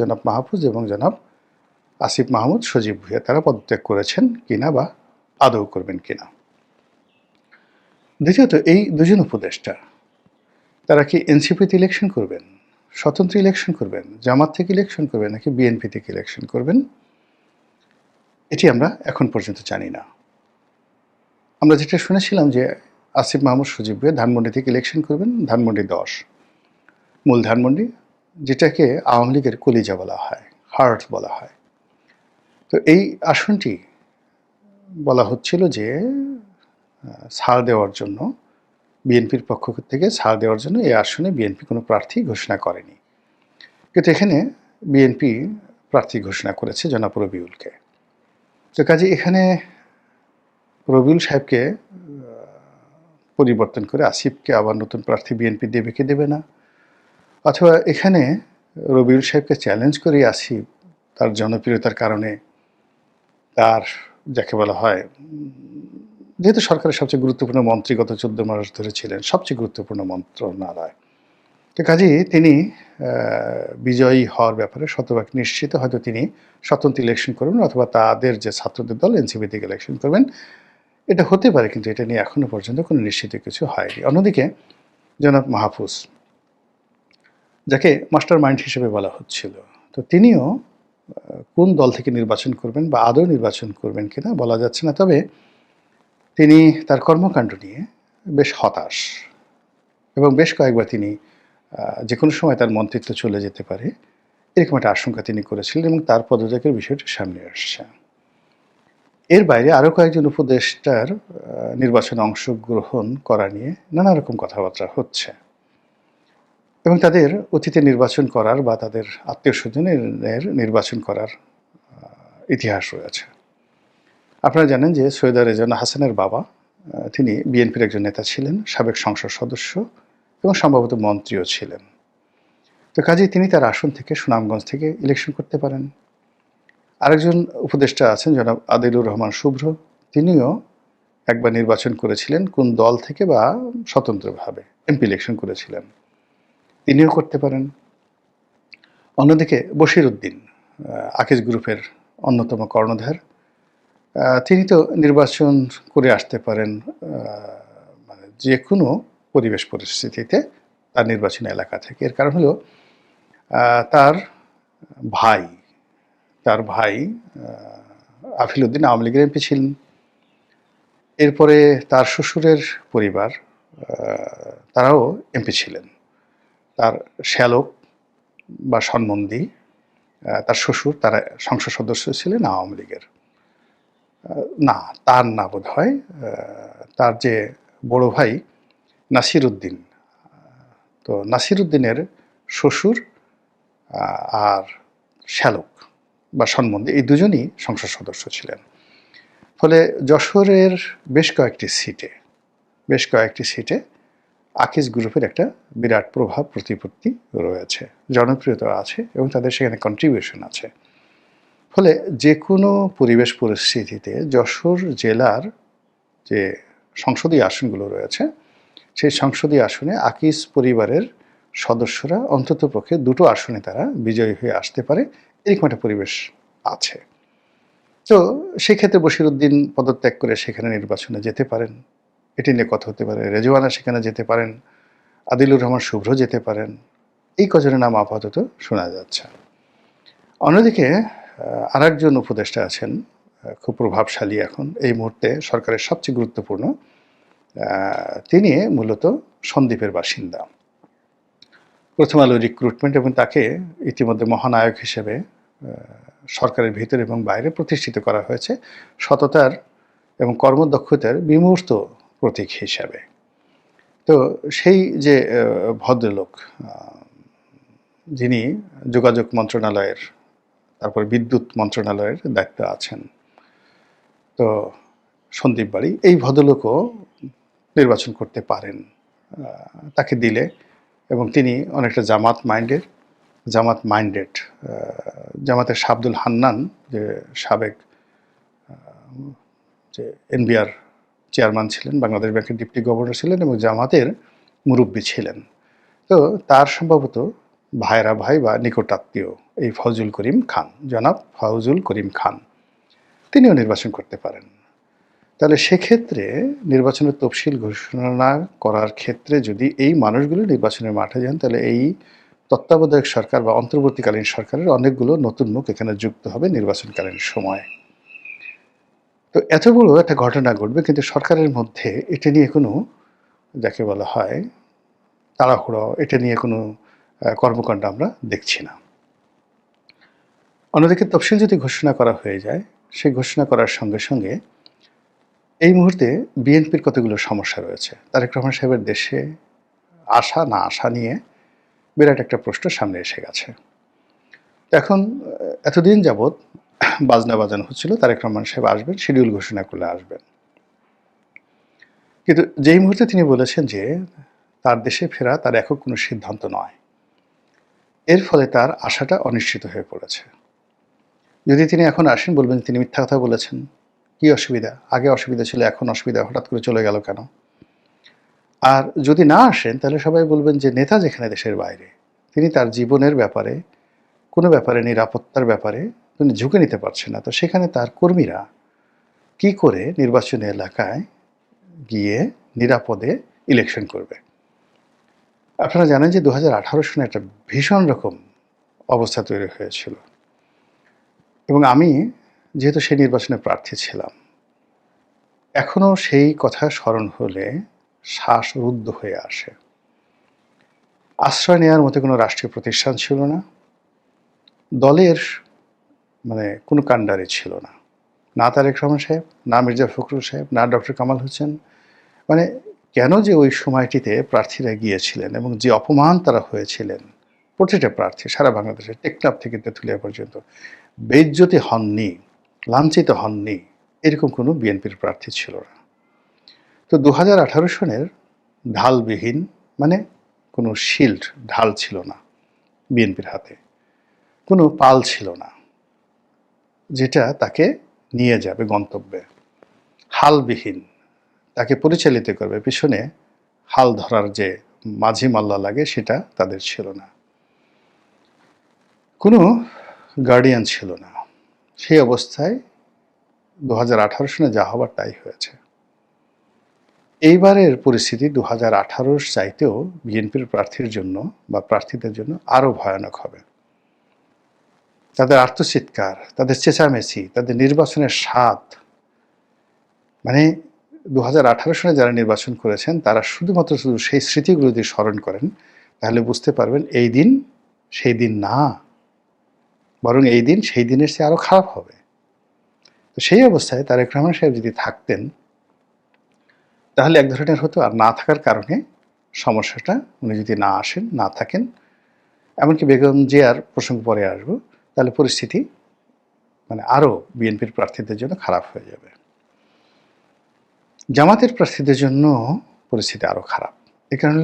জনাব মাহফুজ এবং জনাব আসিফ মাহমুদ সজীব ভুইয়া, তারা পদত্যাগ করেছেন কিনা বা আদৌ করবেন কিনা? দ্বিতীয়ত, এই দুজন উপদেষ্টা, তারা কি এনসিপিতে ইলেকশন করবেন? স্বতন্ত্র ইলেকশন করবেন? জামাত থেকে ইলেকশন করবেন নাকি বিএনপি থেকে ইলেকশন করবেন? এটি আমরা এখন পর্যন্ত জানি না। আমরা যেটা শুনেছিলাম যে আসিফ মাহমুদ সজীব ভুইয়া ধানমন্ডি থেকে ইলেকশন করবেন, ধানমন্ডি দশ, মূল ধানমন্ডি যেটাকে আওয়ামী লীগের কলিজা বলা হয়, হার্ট বলা হয়। তো এই আসনটি বলা হচ্ছিল যে ছাড় দেওয়ার জন্য, বিএনপির পক্ষ থেকে ছাড় দেওয়ার জন্য এই আসনে বিএনপি কোনো প্রার্থী ঘোষণা করেনি। কিন্তু এখানে বিএনপি প্রার্থী ঘোষণা করেছে জনাব রবিউলকে। তো কাজে এখানে রবিউল সাহেবকে পরিবর্তন করে আসিফকে আবার নতুন প্রার্থী বিএনপি দেবে কি দেবে না? অথবা এখানে রবিউল সাহেবকে চ্যালেঞ্জ করে আসিফ তার জনপ্রিয়তার কারণে তার, যাকে বলা হয় যেহেতু সরকারের সবচেয়ে গুরুত্বপূর্ণ মন্ত্রী গত চোদ্দ মাস ধরে ছিলেন, সবচেয়ে গুরুত্বপূর্ণ মন্ত্রণালয়। তো কাজেই তিনি বিজয়ী হওয়ার ব্যাপারে শতভাগ নিশ্চিত, হয়তো তিনি স্বতন্ত্র ইলেকশন করবেন অথবা তাদের যে ছাত্রদের দল এনসিপি থেকে ইলেকশন করবেন। এটা হতে পারে, কিন্তু এটা নিয়ে এখনও পর্যন্ত কোনো নিশ্চিত কিছু হয়নি। অন্যদিকে জনাব মাহফুজ যাকে মাস্টার মাইন্ড হিসেবে বলা হচ্ছিল। তো তিনিও কোন দল থেকে নির্বাচন করবেন বা আদৌ নির্বাচন করবেন কিনা বলা যাচ্ছে না। তবে তিনি তার কর্মকাণ্ড নিয়ে বেশ হতাশ এবং বেশ কয়েকবার তিনি যে কোনো সময় তার মন্ত্রিত্ব চলে যেতে পারে, এরকম একটা আশঙ্কা তিনি করেছিলেন এবং তার পদত্যাগের বিষয়টি সামনে আসছে। এর বাইরে আরও কয়েকজন উপদেষ্টার নির্বাচনে অংশগ্রহণ করা নিয়ে নানা রকম কথাবার্তা হচ্ছে। এবং তাদের অতীতে নির্বাচন করার বা তাদের আত্মীয় স্বজনের নির্বাচন করার ইতিহাস রয়েছে। আপনারা জানেন যে সৈয়দ রেজান হাসানের বাবা তিনি বিএনপির একজন নেতা ছিলেন, সাবেক সংসদ সদস্য এবং সম্ভবত মন্ত্রীও ছিলেন। তো কাজেই তিনি তার আসন থেকে সুনামগঞ্জ থেকে ইলেকশন করতে পারেন। আরেকজন উপদেষ্টা আছেন জনাব আদিলুর রহমান শুভ্র। তিনিও একবার নির্বাচন করেছিলেন কোন দল থেকে বা স্বতন্ত্রভাবে, এমপি ইলেকশন করেছিলেন। তিনিও করতে পারেন। অন্যদিকে বশির উদ্দিন আকিজ গ্রুপের অন্যতম কর্ণধার। তিনি তো নির্বাচন করে আসতে পারেন মানে যে কোনো পরিবেশ পরিস্থিতিতে তার নির্বাচনী এলাকা থেকে। এর কারণ হলো তার ভাই তার ভাই আফিল উদ্দিন আওয়ামী লীগের এমপি ছিলেন। এরপরে তার শ্বশুরের পরিবার তারাও এমপি ছিলেন। তার শ্যালক বা সন্মন্দি তার শ্বশুর, তারা সংসদ সদস্য ছিলেন আওয়ামী লীগের। না, তার না বোধ হয় তার যে বড় ভাই নাসির উদ্দিন তো নাসির উদ্দিনের শ্বশুর আর শ্যালক বা সন্মন্দি এই দুজনই সংসদ সদস্য ছিলেন। ফলে যশোরের বেশ কয়েকটি সিটে, বেশ কয়েকটি সিটে আকিজ গ্রুপের একটা বিরাট প্রভাব, প্রতিপত্তি রয়েছে। জনপ্রিয়তা আছে এবং তাদের সেখানে কন্ট্রিবিউশন আছে। ফলে যে কোনো পরিবেশ পরিস্থিতিতে যশোর জেলার যে সংসদীয় আসনগুলো রয়েছে, সেই সংসদীয় আসনে আকিজ পরিবারের সদস্যরা অন্ততপক্ষে দুটো আসনে তারা বিজয়ী হয়ে আসতে পারে, এরকম একটা পরিবেশ আছে। তো সেক্ষেত্রে বশিরুদ্দিন পদত্যাগ করে সেখানে নির্বাচনে যেতে পারেন। এটি নিয়ে কথা হতে পারে। রেজওয়ানা সেখানে যেতে পারেন, আদিলুর রহমান শুভ্র যেতে পারেন। এই কজনের নাম আপাতত শোনা যাচ্ছে। অন্যদিকে আর একজন উপদেষ্টা আছেন খুব প্রভাবশালী এখন এই মুহূর্তে সরকারের সবচেয়ে গুরুত্বপূর্ণ তিনি মূলত সন্দ্বীপের বাসিন্দা। প্রথম আলো রিক্রুটমেন্ট এবং তাকে ইতিমধ্যে মহানায়ক হিসেবে সরকারের ভিতরে এবং বাইরে প্রতিষ্ঠিত করা হয়েছে। সততার এবং কর্মদক্ষতার বিমূর্ত প্রতীক হিসাবে। তো সেই যে ভদ্রলোক যিনি যোগাযোগ মন্ত্রণালয়ের, তারপর বিদ্যুৎ মন্ত্রণালয়ের দায়িত্বে আছেন, তো সন্দীপ বাড়ি, এই ভদ্রলোকও নির্বাচন করতে পারেন তাকে দিলে। এবং তিনি অনেকটা জামাত মাইন্ডের, জামাত মাইন্ডেড জামাতের শাবদুল হান্নান, যে সাবেক যে এনবিআর চেয়ারম্যান ছিলেন, বাংলাদেশ ব্যাংকের ডিপ্টি গভর্নর ছিলেন এবং জামাতের মুরব্বী ছিলেন। তো তার সম্ভবত ভাইরা ভাই বা নিকটাত্মীয় এই ফজল করিম খান, জনাব ফজল করিম খান, তিনিও নির্বাচন করতে পারেন। তাহলে সেক্ষেত্রে নির্বাচনের তফসিল ঘোষণা করার ক্ষেত্রে যদি এই মানুষগুলো নির্বাচনের মাঠে যান, তাহলে এই তত্ত্বাবধায়ক সরকার বা অন্তর্বর্তীকালীন সরকারের অনেকগুলো নতুন মুখ এখানে যুক্ত হবে নির্বাচনকালীন সময়ে। তো এত বড় একটা ঘটনা ঘটবে, কিন্তু সরকারের মধ্যে এটা নিয়ে কোনো, যাকে বলা হয়, তাড়াহুড়ো, এটা নিয়ে কোনো কর্মকাণ্ড আমরা দেখছি না। অন্যদিকে তফসিল যদি ঘোষণা করা হয়ে যায়, সেই ঘোষণা করার সঙ্গে সঙ্গে এই মুহূর্তে বিএনপির কতগুলো সমস্যা রয়েছে? তারেক রহমান সাহেবের দেশে আসা, না আসা নিয়ে বিরাট একটা প্রশ্ন সামনে এসে গেছে। এখন এতদিন যাবৎ বাজনা বাজানো হচ্ছিল, তারেক রহমান সাহেব আসবেন, শিডিউল ঘোষণা করলে আসবেন। কিন্তু যেই মুহূর্তে তিনি বলেছেন যে তার দেশে ফেরা তার একক কোনো সিদ্ধান্ত নয়, এর ফলে তার আশাটা অনিশ্চিত হয়ে পড়েছে। যদি তিনি এখন আসেন, বলবেন তিনি মিথ্যা কথা বলেছেন, কি অসুবিধা? আগে অসুবিধা ছিল, এখন অসুবিধা, হঠাৎ করে চলে গেল কেন? আর যদি না আসেন, তাহলে সবাই বলবেন যে নেতা যেখানে দেশের বাইরে, তিনি তার জীবনের ব্যাপারে, কোনো ব্যাপারে, নিরাপত্তার ব্যাপারে তিনি ঝুঁকে নিতে পারছে না। তো সেখানে তার কর্মীরা কি করে নির্বাচনী এলাকায় গিয়ে নিরাপদে ইলেকশন করবে? আপনারা জানেন যে দু হাজার আঠারো সনে একটা ভীষণ রকম অবস্থা তৈরি হয়েছিল। এবং আমি যেহেতু সেই নির্বাচনে প্রার্থী ছিলাম এখনও সেই কথা স্মরণ হলে শ্বাস রুদ্ধ হয়ে আসে। আশ্রয় নেওয়ার মতো কোনো রাষ্ট্রীয় প্রতিষ্ঠান ছিল না। দলের মানে কোনো কাণ্ডারি ছিল না। না তারেক রহমান সাহেব, না মির্জা ফখরুল সাহেব, না ডক্টর কামাল হোসেন। মানে কেন যে ওই সময়টিতে প্রার্থীরা গিয়েছিলেন এবং যে অপমান তারা হয়েছিলেন, প্রতিটা প্রার্থী সারা বাংলাদেশে টেকনাফ থেকে তেঁতুলিয়া পর্যন্ত বেজ্জতি হননি, লাঞ্ছিত হননি, এরকম কোনো বিএনপির প্রার্থী ছিল না। তো দু আঠারো সনের ঢালবিহীন মানে কোনো শিল্ড, ঢাল ছিল না বিএনপির হাতে, কোনো পাল ছিল না। যেটা তাকে নিয়ে যাবে গন্তব্যে। হালবিহীন। তাকে পরিচালিত করবে। পিছনে হাল ধরার যে মাঝি মাল্লা লাগে, সেটা তাদের ছিল না। কোনো গার্ডিয়ান ছিল না। সেই অবস্থায় দু হাজার আঠারো সনে যা হবার তাই হয়েছে। এইবারের পরিস্থিতি দু হাজার চাইতেও বিএনপির প্রার্থীর জন্য বা প্রার্থীদের জন্য আরও ভয়ানক হবে। তাদের আর্তচিৎকার তাদের চেঁচামেচি, তাদের নির্বাচনের স্বাদ। মানে দু সনে যারা নির্বাচন করেছেন, তারা শুধুমাত্র শুধু সেই স্মৃতিগুলো যদি স্মরণ করেন, তাহলে বুঝতে পারবেন এই দিন সেই দিন না। বরং এই দিন সেই দিনের চেয়ে আরও খারাপ হবে। তো সেই অবস্থায় তারেক রহমান সাহেব যদি থাকতেন, তাহলে এক ধরনের হতো আর না থাকার কারণে সমস্যাটা, উনি যদি না আসেন, না থাকেন, এমনকি বেগম জিয়ার প্রসঙ্গ পরে আসব তাহলে পরিস্থিতি মানে আরও বিএনপির প্রার্থীদের জন্য খারাপ হয়ে যাবে। জামাতের প্রার্থীদের জন্য পরিস্থিতি আরও খারাপ। এ কারণে